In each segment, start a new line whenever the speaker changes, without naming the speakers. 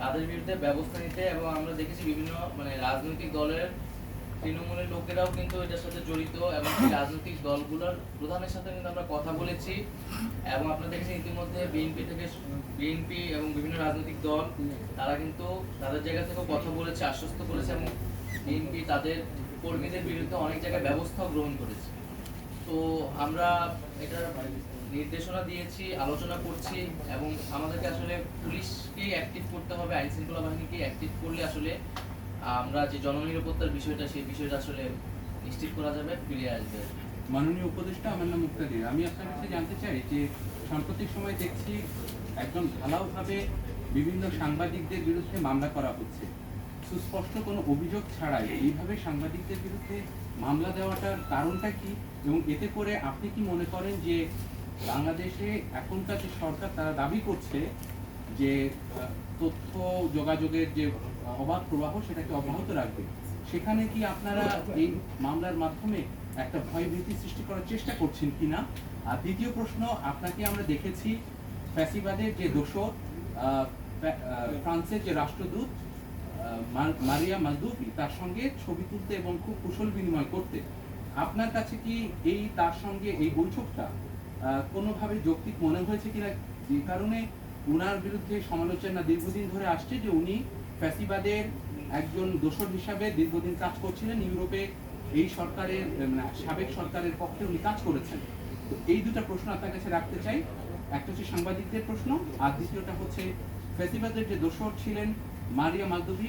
তাদের বিরুদ্ধে ব্যবস্থা নিতে এবং আমরা দেখেছি বিভিন্ন মানে রাজনৈতিক দলের তৃণমূলের লোকেরাও কিন্তু এটার সাথে জড়িত এবং রাজনৈতিক দলগুলোর প্রধানের সাথে কিন্তু আমরা কথা বলেছি এবং আপনারা দেখেছেন ইতিমধ্যে বিএনপি থেকে বিএনপি এবং বিভিন্ন রাজনৈতিক দল, তারা কিন্তু তাদের জায়গা থেকেও কথা বলেছে, আশ্বস্ত করেছে এবং বিএনপি তাদের কর্মীদের বিরুদ্ধে অনেক জায়গায় ব্যবস্থাও গ্রহণ করেছে। তো আমরা এটার নির্দেশনা দিয়েছি, আলোচনা করছি এবং আমাদেরকে আসলে পুলিশকেই অ্যাক্টিভ করতে হবে, আইন শৃঙ্খলা বাহিনীকে অ্যাক্টিভ করলে আসলে আমরা যে জননিরাপত্তার বিষয়টা, সেই বিষয়টা আসলে নিশ্চিত করা যাবে, ফিরে আসবে।
মাননীয় উপদেষ্টা আমার নাম মুক্তাদির আমি আপনার কাছে জানতে চাই যে সাম্প্রতিক সময় দেখছি একদম ঢালাওভাবে বিভিন্ন সাংবাদিকদের বিরুদ্ধে মামলা করা হচ্ছে। সুস্পষ্ট কোনো অভিযোগ ছাড়াই এইভাবে সাংবাদিকদের বিরুদ্ধে মামলা দেওয়াটার কারণটা কি? এবং এতে করে আপনি কি মনে করেন যে বাংলাদেশে এখনকার যে সরকার তারা দাবি করছে যে তথ্য যোগাযোগের যে অবাধ প্রবাহ সেটাকে অব্যাহত রাখবে, সেখানে কি আপনারা এই মামলার মাধ্যমে একটা ভয়ভীতি সৃষ্টি করার চেষ্টা করছেন কিনা? আর দ্বিতীয় প্রশ্ন, আপনাকে আমরা দেখেছি ফ্যাসিবাদের যে দোষর ফ্রান্সের যে রাষ্ট্রদূত মারিয়া মালদুবি তার সঙ্গে ছবি তুলতে এবং খুব কুশল বিনিময় করতে, আপনার কাছে কি এই তার সঙ্গে এই বৈঠকটা কোনোভাবে যৌক্তিক মনে হয়েছে কিনা? যে কারণে উনার বিরুদ্ধে সমালোচনা দীর্ঘদিন ধরে আসছে যে উনি ফ্যাসিবাদের একজন দোষর হিসাবে দীর্ঘদিন কাজ করছিলেন, ইউরোপে এই সরকারের মানে সাবেক সরকারের পক্ষে উনি কাজ করেছেন। তো এই দুটো প্রশ্ন আপনার কাছে রাখতে চাই। একটা হচ্ছে সাংবাদিকদের প্রশ্ন, আর দ্বিতীয়টা হচ্ছে ফ্যাসিবাদের যে দোষর ছিলেন মারিয়া মালদুবি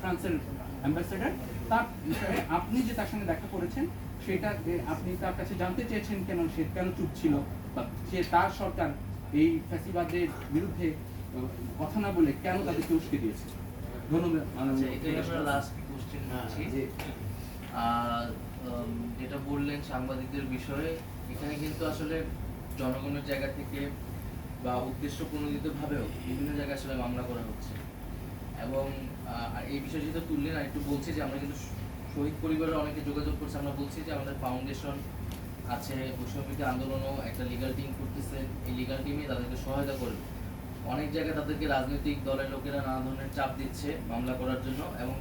ফ্রান্সের অ্যাম্বাসেডার তার বিষয়ে আপনি যে তার সঙ্গে দেখা করেছেন সেটা আপনি তার কাছে জানতে চেয়েছেন কেন সে কেন চুপ ছিল বা সে তার সরকার এই ফ্যাসিবাদের বিরুদ্ধে কথা না বলে কেন তাদেরকে উস্কে দিয়েছে? ধন্যবাদ
আচ্ছা উম, যেটা বললেন সাংবাদিকদের বিষয়ে এখানে কিন্তু আসলে জনগণের জায়গা থেকে বা উদ্দেশ্য প্রণোদিত ভাবেও বিভিন্ন জায়গায় আসলে মামলা করা হচ্ছে। এবং এই বিষয়ে যেহেতু তুললেন, আর একটু বলছি যে আমরা কিন্তু শহীদ পরিবারের অনেকে যোগাযোগ করছে। আমরা বলছি যে আমাদের ফাউন্ডেশন আছে বৈষম্যবিরোধী আন্দোলনও একটা লিগাল টিম করতেছে। এই লিগাল টিমে তাদেরকে সহায়তা করবে। অনেক জায়গায় তাদেরকে রাজনৈতিক দলের লোকেরা নানা ধরনের চাপ দিচ্ছে মামলা করার জন্য এবং